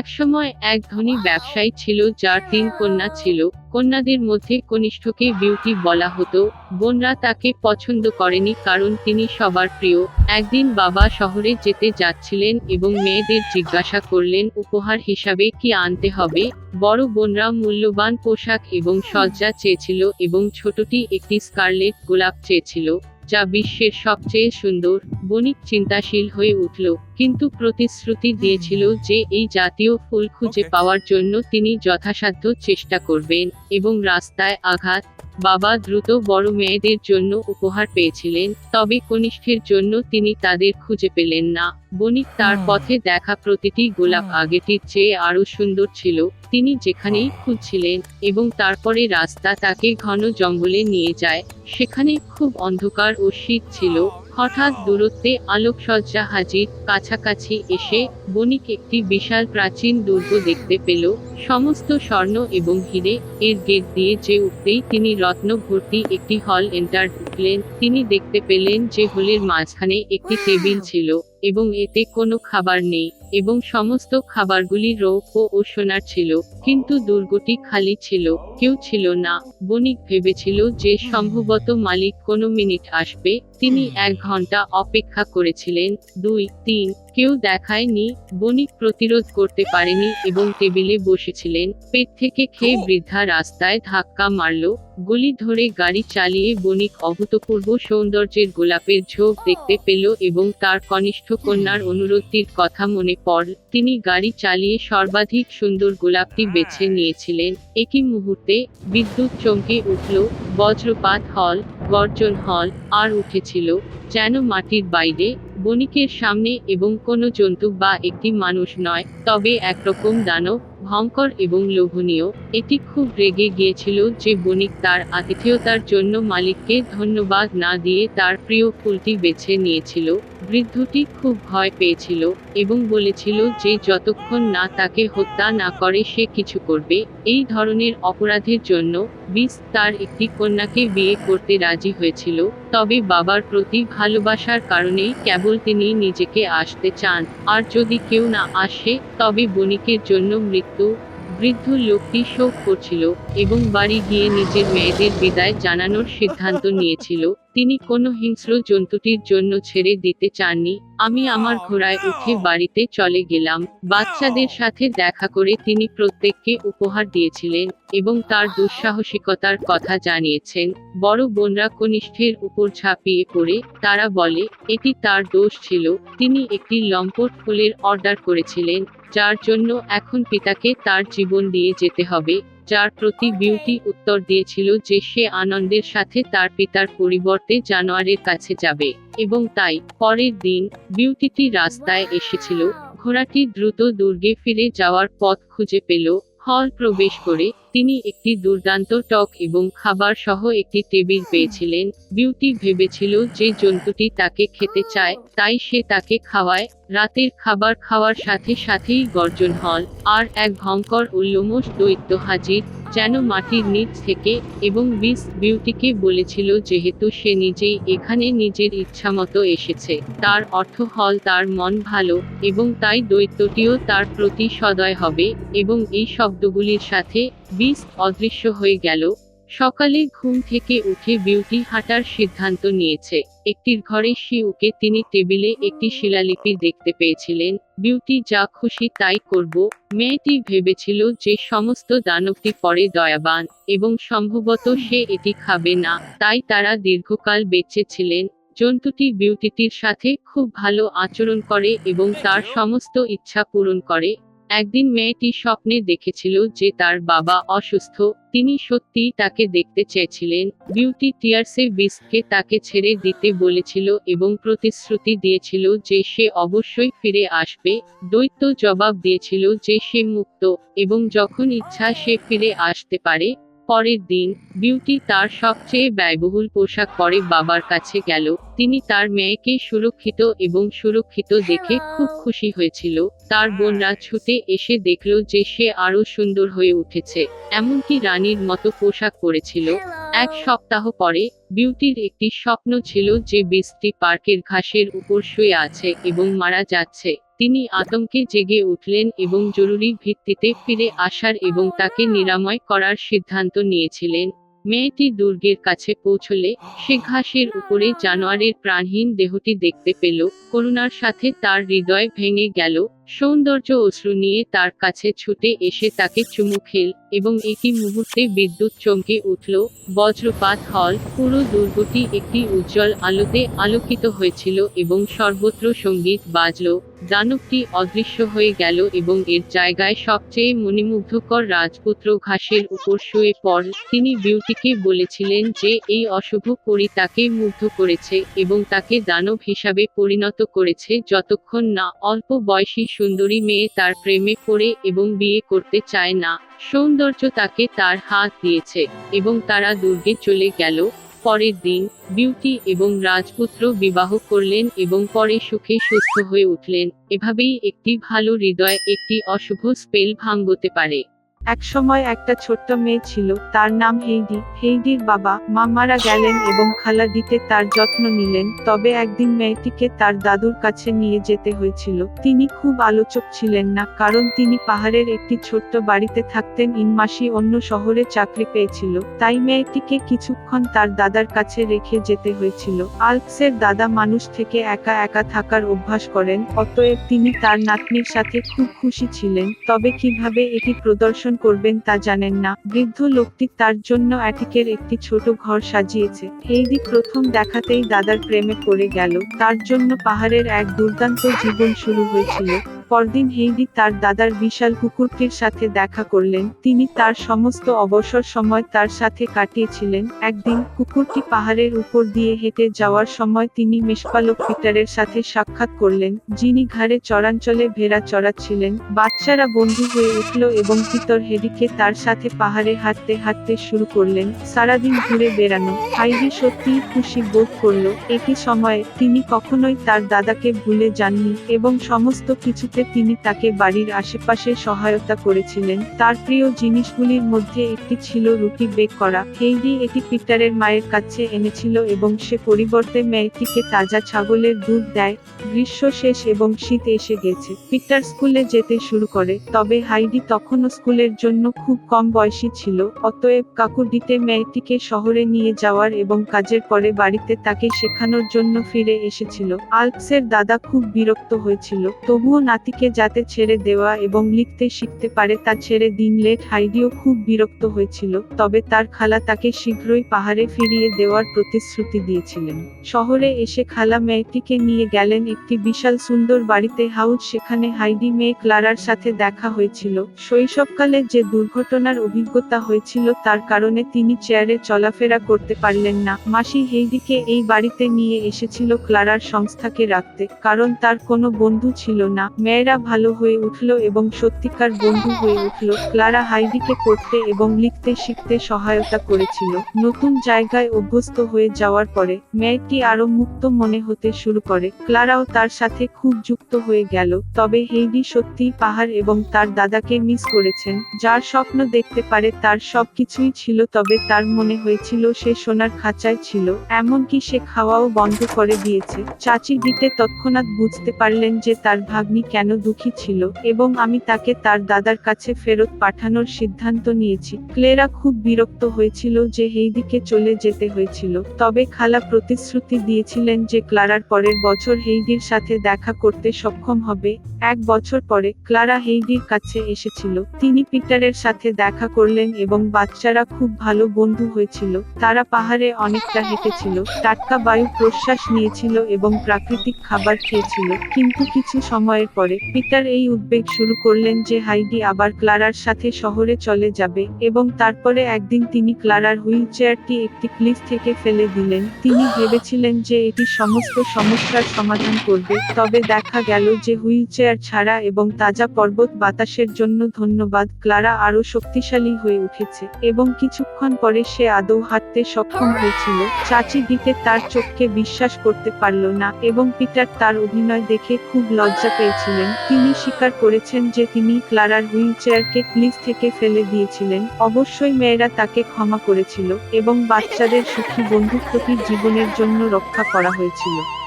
একসময় এক ধনী ব্যবসায়ী ছিল যার তিন কন্যা ছিল। কন্যাদের মধ্যে কনিষ্ঠকে বিউটি বলা হতো। বোনরা তাকে পছন্দ করেনি কারণ তিনি সবার প্রিয়। একদিন বাবা শহরে যেতে যাচ্ছিলেন এবং মেয়েদের জিজ্ঞাসা করলেন, উপহার হিসাবে কি আনতে হবে? বড় বোনরা মূল্যবান পোশাক এবং সজ্জা চেয়েছিল এবং ছোটটি একটি স্কারলেট গোলাপ চেয়েছিল। যা বিশ্বের সবচেয়ে সুন্দর বণিক চিন্তাশীল হয়ে উঠল। কিন্তু প্রতিশ্রুতি দিয়েছিল যে এই জাতীয় ফুল খুঁজে পাওয়ার জন্য তিনি যথাসাধ্য চেষ্টা করবেন এবং রাস্তায় আঘাত বাবা দ্রুত বড় মেয়েদের জন্য উপহার পেয়েছিলেন তবে কনিষ্ঠের জন্য তিনি তাদের খুঁজে পেলেন না। বণিক তার পথে দেখা প্রতিটি গোলাপ আগেটির চেয়ে আরও সুন্দর ছিল। তিনি যেখানেই খুঁজছিলেন এবং তারপরে রাস্তা তাকে ঘন জঙ্গলে নিয়ে যায় সেখানে খুব অন্ধকার ও শীত ছিল। হঠাৎ দূরত্বে আলোকসজ্জা হাজির কাছাকাছি এসে বণিক একটি বিশাল প্রাচীন দুর্গ দেখতে পেল। সমস্ত স্বর্ণ এবং হিরে এর গেট দিয়ে যে উঠতেই তিনি রত্ন ভর্তি একটি হল এন্টার ঢুকলেন। তিনি দেখতে পেলেন যে হলের মাঝখানে একটি টেবিল ছিল। এবং এতে কোনো খাবার নেই, এবং সমস্ত খাবারগুলি রৌপ্য ও সোনার ছিল, কিন্তু দুর্গটি খালি ছিল, কেউ ছিল না। বণিক ভেবেছিল যে সম্ভবত মালিক কোনো মিনিট আসবে তিনি এক ঘণ্টা অপেক্ষা করেছিলেন দুই তিন কেউ দেখায়নি বণিক প্রতিরোধ করতে পারেনি এবং টেবিলে বসেছিলেন পেট থেকে খেয়ে বৃদ্ধা রাস্তায় ধাক্কা মারল গলি ধরে গাড়ি চালিয়ে বণিক অভূতপূর্ব সৌন্দর্যের গোলাপের ঝোঁক দেখতে পেল এবং তার কনিষ্ঠ কন্যার অনুরোধটির কথা মনে পড়ল তিনি গাড়ি চালিয়ে সর্বাধিক সুন্দর গোলাপটি বেছে নিয়েছিলেন একই মুহূর্তে বিদ্যুৎ চমকে উঠল বজ্রপাত হল গর্জন হল আর উঠেছিল যেন মাটির বাইরে, বণিকের সামনে এবং কোনো জন্তু বা একটি মানুষ নয়, তবে একরকম দানব ভয়ঙ্কর এবং লোভনীয়, এটি খুব রেগে গিয়েছিল যে বণিক তার আতিথেয়তার জন্য মালিককে ধন্যবাদ না দিয়ে তার প্রিয় ফুলটি বেছে নিয়েছিল। বৃদ্ধটি খুব ভয় পেয়েছিল এবং বলেছিল যে যতক্ষণ না তাকে হত্যা না করে সে কিছু করবে, এই ধরনের অপরাধের জন্য বিস তার একটি কন্যাকে বিয়ে করতে রাজি হয়েছিল, তবে বাবার প্রতি ভালোবাসার কারণেই কেবল তিনি নিজেকে আসতে চান, আর যদি কেউ না আসে, তবে বণিকের জন্য মৃত্যু বৃদ্ধ লোকটি শোক করছিল এবং বাড়ি গিয়ে নিজের মেয়েদের বিদায় জানানোর সিদ্ধান্ত নিয়েছিল। তিনি কোনো হিংস্র জন্তুটির জন্য ছেড়ে দিতে চাননি। আমি আমার ঘোড়ায় উঠে বাড়িতে চলে গেলাম। বাচ্চাদের সাথে দেখা করে তিনি প্রত্যেককে উপহার দিয়েছিলেন এবং তার দুঃসাহসিকতার কথা জানিয়েছেন। বড় বোনরা কনিষ্ঠের উপর ঝাঁপিয়ে পড়ে। তারা বলে এটি তার দোষ ছিল। তিনি একটি লম্পট ফুলের অর্ডার করেছিলেন যার জন্য এখন পিতাকে তার জীবন দিয়ে যেতে হবে। যার প্রতি বিউটি উত্তর দিয়েছিল যে সে আনন্দের সাথে তার পিতার পরিবর্তে জানোয়ারের কাছে যাবে। এবং তাই, পরের দিন, বিউটিটি রাস্তায় এসেছিল, ঘোড়াটি দ্রুত দুর্গে ফিরে যাওয়ার পথ খুঁজে পেল হল প্রবেশ করে তিনি একটি দুর্দান্ত টক এবং খাবার সহ একটি টেবিল পেয়েছিলেন। বিউটি ভেবেছিল যে জন্তুটি তাকে খেতে চায়, তাই সে তাকে খাওয়ায়। রাতের খাবার খাওয়ার সাথে সাথেই গর্জন হল, আর এক ভয়ঙ্কর উল্লমোষ দৈত্য হাজির যেন মাটির নিচ থেকে এবং বিস বিউটিকে বলেছিল যেহেতু সে নিজেই এখানে নিজের ইচ্ছামতো এসেছে। তার অর্থ হল তার মন ভালো এবং তাই দৈত্যটিও তার প্রতি সদয় হবে এবং এই শব্দগুলির সাথে বিস অদৃশ্য হয়ে গেল। সকালে ঘুম থেকে উঠে বিউটি হাঁটার সিদ্ধান্ত নিয়েছে। একটির ঘরে শিউকে তিনি টেবিলে একটি শিলালিপি দেখতে পেয়েছিলেন। বিউটি যা খুশি তাই করব। মেয়েটি ভেবেছিল যে সমস্ত দানবটি পরে দয়াবান এবং সম্ভবত সে এটি খাবে না, তাই তারা দীর্ঘকাল বেঁচে ছিলেন। জন্তুটি বিউটিটির সাথে খুব ভালো আচরণ করে এবং তার সমস্ত ইচ্ছা পূরণ করে। একদিন মেয়েটি স্বপ্নে দেখেছিল যে তার বাবা অসুস্থ, তিনি সত্যিই তাকে দেখতে চেয়েছিলেন, বিউটি টিয়ার্সে বিস্ককে তাকে ছেড়ে দিতে বলেছিল এবং প্রতিশ্রুতি দিয়েছিল যে সে অবশ্যই ফিরে আসবে দৈত্য জবাব দিয়েছিল যে সে মুক্ত, এবং যখন ইচ্ছা সে ফিরে আসতে পারে পরের দিন বিউটি তার সবচেয়ে ব্যয়বহুল পোশাক পরে বাবার কাছে গেল। তিনি তার মেয়েকে সুরক্ষিত এবং সুরক্ষিত দেখে খুব খুশি হয়েছিল। তার বোনরা ছুটে এসে দেখল যে সে আরও সুন্দর হয়ে উঠেছে। এমনকি রানীর মতো পোশাক পরেছিল। এক সপ্তাহ পরে বিউটির একটি স্বপ্ন ছিল যে বৃষ্টি পার্কের ঘাসের উপর শুয়ে আছে এবং মারা যাচ্ছে। তিনি আতঙ্কে জেগে উঠলেন এবং জরুরি ভিত্তিতে ফিরে আসার এবং তাকে নিরাময় করার সিদ্ধান্ত নিয়েছিলেন। মেয়েটি দুর্গের কাছে পৌঁছলে সে ঘাসের উপরে জানোয়ারের প্রাণহীন দেহটি দেখতে পেল। করুণার সাথে তার হৃদয় ভেঙে গেল। সৌন্দর্য অশ্রু নিয়ে তার কাছে ছুটে এসে তাকে চুমু খেল এবং একই মুহূর্তে বিদ্যুৎ চমকে উঠল। বজ্রপাত হল, পুরো দুর্গটি একটি উজ্জ্বল আলোতে আলোকিত হয়েছিল এবং সর্বত্র সংগীত বাজল। দানবটি অদৃশ্য হয়ে গেল এবং এর জায়গায় সবচেয়ে মণিমুগ্ধকর রাজপুত্র ঘাসের উপর শুয়ে পড়। তিনি বিউটিকে বলেছিলেন যে, এই অশুভ পরি তাকে মুগ্ধ করেছে এবং তাকে দানব হিসাবে পরিণত করেছে যতক্ষণ না অল্প বয়সী সুন্দরী মেয়ে তার প্রেমে পড়ে এবং বিয়ে করতে চায় না। সৌন্দর্য তাকে তার হাত দিয়েছে এবং তারা দুর্গে চলে গেল। পরের দিন, বিউটি এবং রাজপুত্র বিবাহ করলেন এবং পরে সুখে সুস্থ হয়ে উঠলেন। এভাবেই একটি ভালো হৃদয়, একটি অশুভ স্পেল ভাঙ্গতে পারে। একসময় একটা ছোট্ট মেয়ে ছিল, তার নাম হেইডি। হেইডির বাবা মা মারা গেলেন এবং খালাডিতে তার যত্ন নিলেন। তবে একদিন মেয়েটিকে তার দাদুর কাছে নিয়ে যেতে হয়েছিল। তিনি খুব আলোচক ছিলেন না, কারণ তিনি পাহাড়ের একটি ছোট্ট বাড়িতে থাকতেন। ইনমাসি অন্য শহরে চাকরি পেয়েছিল, তাই মেয়েটিকে কিছুক্ষণ তার দাদার কাছে রেখে যেতে হয়েছিল। আলপসের দাদা মানুষ থেকে একা একা থাকার অভ্যাস করেন, অতএব তিনি তার নাতনির সাথে খুব খুশি ছিলেন। তবে কীভাবে এটি প্রদর্শন করবেন তা জানেন না। বৃদ্ধ লোকটি তার জন্য অ্যাটিকের একটি ছোট ঘর সাজিয়েছে। হেইদি প্রথম দেখাতেই দাদার প্রেমে পড়ে গেল। তার জন্য পাহাড়ের এক দুর্দান্ত জীবন শুরু হয়েছিল। পরদিন হেইডি তার দাদার বিশাল কুকুরটির সাথে দেখা করলেন। তিনি তার সমস্ত অবসর সময় তার সাথে কাটিয়েছিলেন। একদিন কুকুরটি পাহাড়ের উপর দিয়ে হেঁটে যাওয়ার সময় তিনি মেষপালক পিটারের সাথে সাক্ষাৎ করলেন, যিনি ঘাড়ে চরাঞ্চলে ভেড়া চড়াচ্ছিলেন। বাচ্চারা বন্ধু হয়ে উঠল এবং পিতর হেডিকে তার সাথে পাহাড়ে হাঁটতে হাঁটতে শুরু করলেন। সারাদিন ঘুরে বেড়ানো, হাইডি সত্যিই খুশি বোধ করল, একই সময়ে তিনি কখনোই তার দাদাকে ভুলে যাননি এবং সমস্ত কিছুতে তিনি তাকে বাড়ির আশেপাশে সহায়তা করেছিলেন। তার প্রিয় জিনিসগুলির মধ্যে একটি ছিল রুটি বেক করা। হেইডি এটি পিটারের মায়ের কাছে এনেছিল এবং সে পরিবর্তে মেয়েটিকে তাজা ছাগলের দুধ দেয়। গ্রীষ্ম শেষ এবং শীত এসে গেছে। পিটার স্কুলে যেতে শুরু করে। তবে হাইডি তখনও স্কুলের জন্য খুব কম বয়সী ছিল। অতএব কাকুডিতে মেয়েটিকে শহরে নিয়ে যাওয়ার এবং কাজের পরে বাড়িতে তাকে শেখানোর জন্য ফিরে এসেছিল। আলপসের দাদা খুব বিরক্ত হয়েছিল। তবুও নাতিকে যাতে ছেড়ে দেওয়া এবং লিখতে শিখতে পারে তা ছেড়ে দিন লেট হাইডিও খুব বিরক্ত হয়েছিল, তবে তার খালা তাকে শীঘ্রই পাহাড়ে ফিরিয়ে দেওয়ার প্রতিশ্রুতি দিয়েছিলেন। শহরে এসে খালা মেয়েটিকে নিয়ে গেলেন একটি বিশাল সুন্দর বাড়িতে হাউস সেখানে হাইডি মেয়ে ক্লারার সাথে দেখা হয়েছিল। শৈশবকালে যে দুর্ঘটনার অভিজ্ঞতা হয়েছিল তার কারণে তিনি চেয়ারে চলাফেরা করতে পারলেন না। মাসি হেইডিকে এই বাড়িতে নিয়ে এসেছিল ক্লারার সংস্থাকে রাখতে, কারণ তার কোনো বন্ধু ছিল না। মেয়েরা ভালো হয়ে উঠল এবং সত্যিকার বন্ধু হয়ে উঠল। ক্লারা হাইডিকে পড়তে এবং লিখতে শিখতে সহায়তা করেছিল। নতুন জায়গায় অভ্যস্ত হয়ে যাওয়ার পরে মেয়েটি আরও মুক্ত মনে হতে শুরু করে। ক্লারাও তার সাথে খুব যুক্ত হয়ে গেল। তবে হেইডি সত্যিই পাহাড় এবং তার দাদাকে মিস করেছেন, যার স্বপ্ন দেখতে পারে তার সবকিছুই ছিল তবে তার মনে হয়েছিল সে সোনার খাঁচায় ছিল। এমনকি সে খাওয়াও বন্ধ করে দিয়েছে। চাচি দিতে তৎক্ষণাৎ বুঝতে পারলেন যে তার ভাগ্নি কেন দুঃখী ছিল এবং আমি তাকে তার দাদার কাছে ফেরত পাঠানোর সিদ্ধান্ত নিয়েছি। ক্লেরা খুব বিরক্ত হয়েছিল যে হেইদিকে চলে যেতে হয়েছিল। তবে খালা প্রতিশ্রুতি দিয়েছিলেন যে ক্লারার পরের বছর হেইডির সাথে দেখা করতে সক্ষম হবে। এক বছর পরে ক্লারা হেইডির কাছে এসেছিল। তিনি পিটারের সাথে দেখা করলেন এবং বাচ্চারা খুব ভালো বন্ধু হয়েছিল। তারা পাহাড়ে অনেকটা হেঁটেছিল, টাটকা বায়ু প্রশ্বাস নিয়েছিল এবং প্রাকৃতিক খাবার খেয়েছিল। কিন্তু কিছু সময়ের পরে পিটার এই উদ্বেগ শুরু করলেন যে হাইডি আবার ক্লারার সাথে শহরে চলে যাবে এবং তারপরে একদিন তিনি ক্লারার হুইল চেয়ারটি একটি ক্লিফ থেকে ফেলে দিলেন। তিনি ভেবেছিলেন যে এটি সমস্ত সমস্যার সমাধান করবে। তবে দেখা গেল যে হুইল চেয়ার ছাড়া এবং তাজা পর্বত বাতাসের জন্য ধন্যবাদ, ক্লারা আরও শক্তিশালী হয়ে উঠেছে এবং কিছুক্ষণ পরে সে আদৌ হাঁটতে সক্ষম হয়েছিল। চাচি দিতে তার চোখকে বিশ্বাস করতে পারল না এবং পিটার তার অভিনয় দেখে খুব লজ্জা পেয়েছিলেন। তিনি স্বীকার করেছেন যে তিনি ক্লারার হুইল চেয়ারকে ক্লিফ থেকে ফেলে দিয়েছিলেন। অবশ্যই মেয়েরা তাকে ক্ষমা করেছিল এবং বাচ্চাদের সুখী বন্ধুত্বটি জীবনের জন্য রক্ষা করা হয়েছিল।